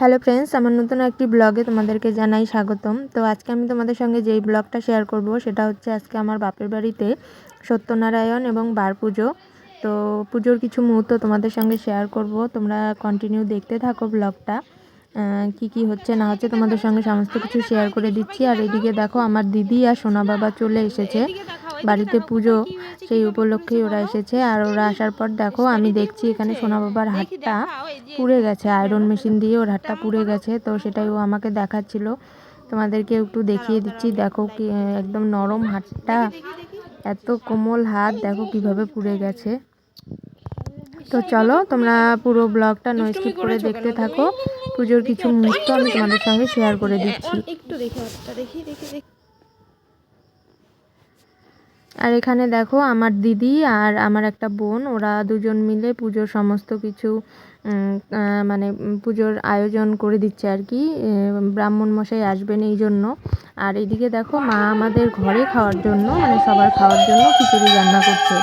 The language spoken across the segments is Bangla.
হ্যালো ফ্রেন্ডস, আমার নতুন একটি ব্লগে তোমাদেরকে জানাই স্বাগতম। তো আজকে আমি তোমাদের সঙ্গে যেই ব্লগটা শেয়ার করব, সেটা হচ্ছে আজকে আমার বাপের বাড়িতে সত্যনারায়ণ এবং বার পুজো। তো পুজোর কিছু মুহূর্ত তোমাদের সঙ্গে শেয়ার করব, তোমরা কন্টিনিউ দেখতে থাকো ব্লগটা। কি কি হচ্ছে না হচ্ছে তোমাদের সঙ্গে সমস্ত কিছু শেয়ার করে দিচ্ছি। আর এদিকে দেখো আমার দিদি আর সোনা বাবা চলে এসেছে। বাড়িতে পুজো সেই উপলক্ষেই ওরা এসেছে। আর ওরা আসার পর দেখো আমি দেখছি এখানে সোনা বাবার হাতটা পুড়ে গেছে। আয়রন মেশিন দিয়ে ওর হাতটা পুড়ে গেছে। তো সেটাই ও আমাকে দেখাচ্ছিল। তোমাদেরকে একটু দেখিয়ে দিচ্ছি। দেখো কি, একদম নরম হাতটা, এত কোমল হাত, দেখো কীভাবে পুড়ে গেছে। তো চলো তোমরা পুরো ব্লগটা নো স্কিপ করে দেখতে থাকো। পুজোর কিছু মুহূর্ত আমি তোমাদের সঙ্গে শেয়ার করে দিচ্ছি। একটু দেখি দেখি দেখি আর এখানে দেখো আমার দিদি আর আমার একটা বোন ওরা দুজন মিলে পুজোর সমস্ত কিছু মানে পুজোর আয়োজন করে দিচ্ছে আর কি। ব্রাহ্মণ মশাই আসবেন এই জন্য। আর এদিকে দেখো মা আমাদের ঘরে খাওয়ার জন্য মানে সবার খাওয়ার জন্য খিচুড়ি রান্না করছে।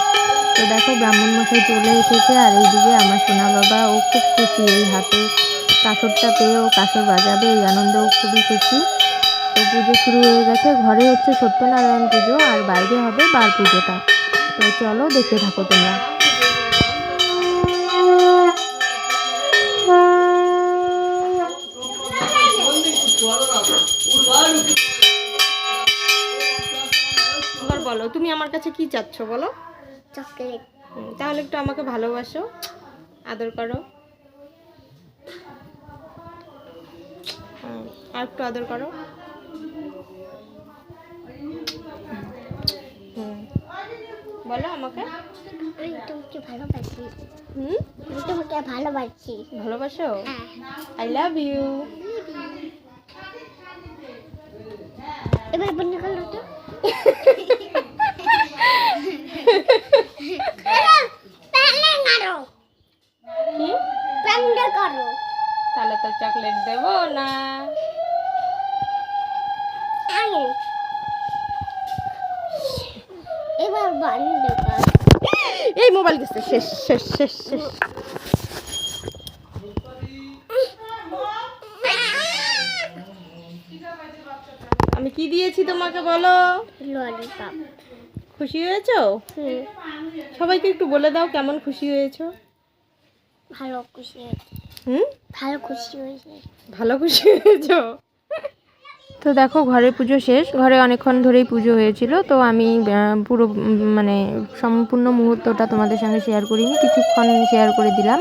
তো দেখো ব্রাহ্মণ মশাই চলে এসেছে আর এইদিকে আমার সোনা বাবা ও খুব খুশি এই হাতে কাঁসরটা পেয়েও কাঁসর বাজাবে এই আনন্দেও খুবই খুশি। তো পুজো শুরু হয়ে গেছে ঘরে হচ্ছে সত্যনারায়ণ পুজো আর বাইরে হবে বার পুজোটা। তো চলো দেখতে থাকো তোমরা। এবার বলো তুমি আমার কাছে কি চাচ্ছ বলো? চকলেট। তাহলে একটু আমাকে ভালোবাসো আদর করো। আর একটু আদর করো। বলো আমাকে। আমি তোমাকে ভালোবাসি। হুম? আমি তোমাকে ভালোবাসি। ভালোবাসো? আই লাভ ইউ এবার বন্ধ করল তো প্যান্ডা করো কি প্যান্ডা করো তাহলে তো চকলেট দেবো না। এবার বন্ধ করো এই মোবাইল গেছে শেষ শেষ শেষ শেষ। আমি কি দিয়েছি তোমাকে বলো? ললিপপ। খুশি হয়েছো? সবাইকে একটু বলে দাও কেমন খুশি হয়েছো। ভালো খুশি হয়েছে। হুম? ভালো খুশি হয়েছে। ভালো খুশি হয়েছো? তো দেখো ঘরে পুজো শেষ। ঘরে অনেকক্ষণ ধরেই পুজো হয়েছিল তো আমি পুরো মানে সম্পূর্ণ মুহূর্তটা তোমাদের সঙ্গে শেয়ার করিনি কিছুক্ষণ শেয়ার করে দিলাম।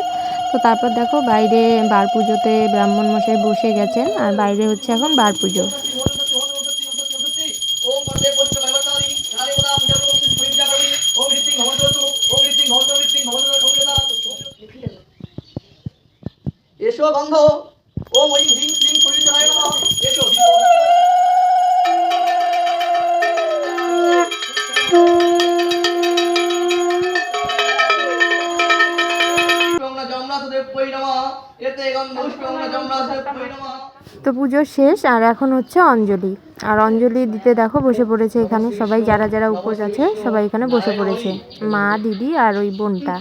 তো তারপর দেখো বাইরে বার পুজোতে ব্রাহ্মণ মশাই বসে গেছেন আর বাইরে হচ্ছে এখন বার পুজো। এসো গন্ধ ও মই হিং হিং শরীর চালায় না এসো তো পুজো শেষ, আর এখন হচ্ছে অঞ্জলি। আর অঞ্জলি দিতে দেখো বসে পড়েছে এখানে। সবাই যারা যারা উপোস আছে, সবাই এখানে বসে পড়েছে। মা, দিদি আর ওই বোনটা।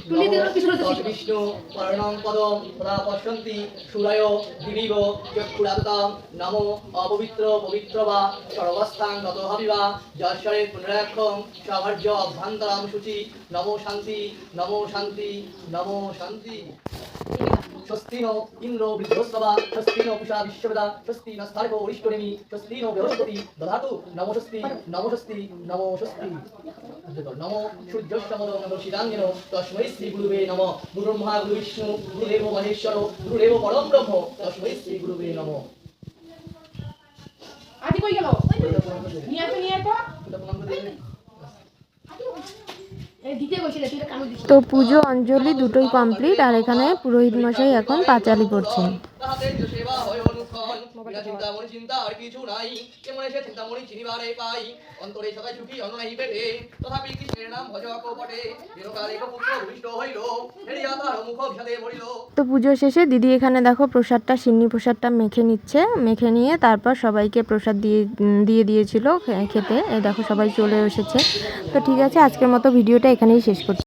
নমো শান্তি নমো শান্তি নমো শান্তি। স্বস্তি নো ইন্দ্র বৃদ্ধস্তবা স্বস্তি নো পুষা বিশ্ববেদা স্বস্তি ন স্থার্ক অরিষ্টনেমি স্বস্তি নো বৃহস্পতি দধাতু নমো স্বস্তি নমো স্বস্তি নমো স্বস্তি নমো সূর্যস্তমদ নমো শিরাঙ্গেন তস্মৈ শ্রী গুরুবে নম গুরু গুরু বিষ্ণু গুরুদেব মহেশ্বর গুরুদেব পরম ব্রহ্ম তস্মৈ শ্রী গুরুবে নম আদি কই গেল নিয়ে আসো তো পুজো অঞ্জলি দুটোই কমপ্লিট আর এখানে পুরোহিত মশাই এখন পাঁচালি করছেন। বিনা চিন্তা মনে চিন্তা আর কিছু নাই। কেমন চিন্তা মনে চিনিবারে পাই। অন্তরে সদাই সুখী অন্ন নাই পেটে। তথাপি কৃষ্ণের নাম ভজ কপটে চিরকাল পুত্র ভূমিষ্ঠ হইল। হেরিয়া তার মুখ মরিল তো পুজো শেষে দিদি এখানে দেখো প্রসাদটা সিন্নি প্রসাদটা মেখে নিচ্ছে। মেখে নিয়ে তারপর সবাইকে প্রসাদ দিয়ে দিয়ে দিয়েছিল খে- খেতে। এই দেখো সবাই চলে এসেছে। তো ঠিক আছে আজকের মতো ভিডিওটা এখানেই শেষ করছি।